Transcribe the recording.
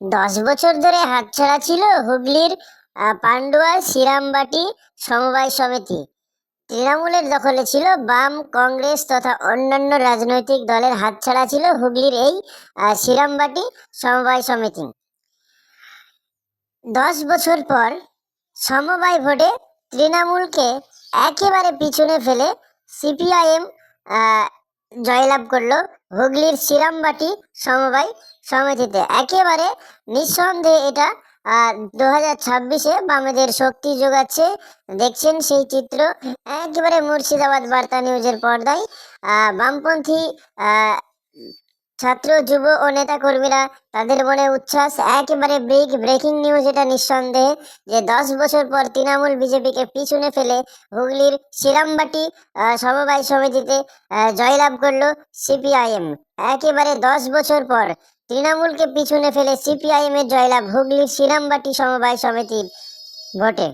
দশ বছর ধরে হাতছাড়া ছিল হুগলির পান্ডুয়া শ্রীরামবাটি সমবায় সমিতি। তৃণমূলের দখলে ছিল বাম, কংগ্রেস তথা অন্যান্য রাজনৈতিক দলের হাতছাড়া ছিল হুগলির এই শ্রীরামবাটি সমবায় সমিতি। দশ বছর পর সমবায় ভোটে তৃণমূলকে একেবারে পিছনে ফেলে সিপিআইএম জয়লাভ করল। হুগলির শ্রীরামবাটি সমবায় সমিতিতে। একেবারে নিঃসন্দেহে এটা দু হাজার ছাব্বিশে বামেদের শক্তি যোগাচ্ছে। দেখছেন সেই চিত্র, একেবারে মুর্শিদাবাদ বার্তা নিউজের পর্দায়। বামপন্থী ছাত্র যুব ও নেতা কর্মীরা তাদের মনে উচ্ছ্বাস একেবারে ব্রেক ব্রেকিং নিউজ এটা নিঃসন্দেহে যে দশ বছর পর তৃণমূল বিজেপিকে পিছনে ফেলে হুগলির শ্রীরামবাটি আহ, সমবায় সমিতিতে জয়লাভ করল সিপিআইএম। একেবারে দশ বছর পর তৃণমূলকে পিছনে ফেলে সিপিআইএম এর জয়লাভ হুগলির শ্রীরামবাটি সমবায় সমিতির ভোটে।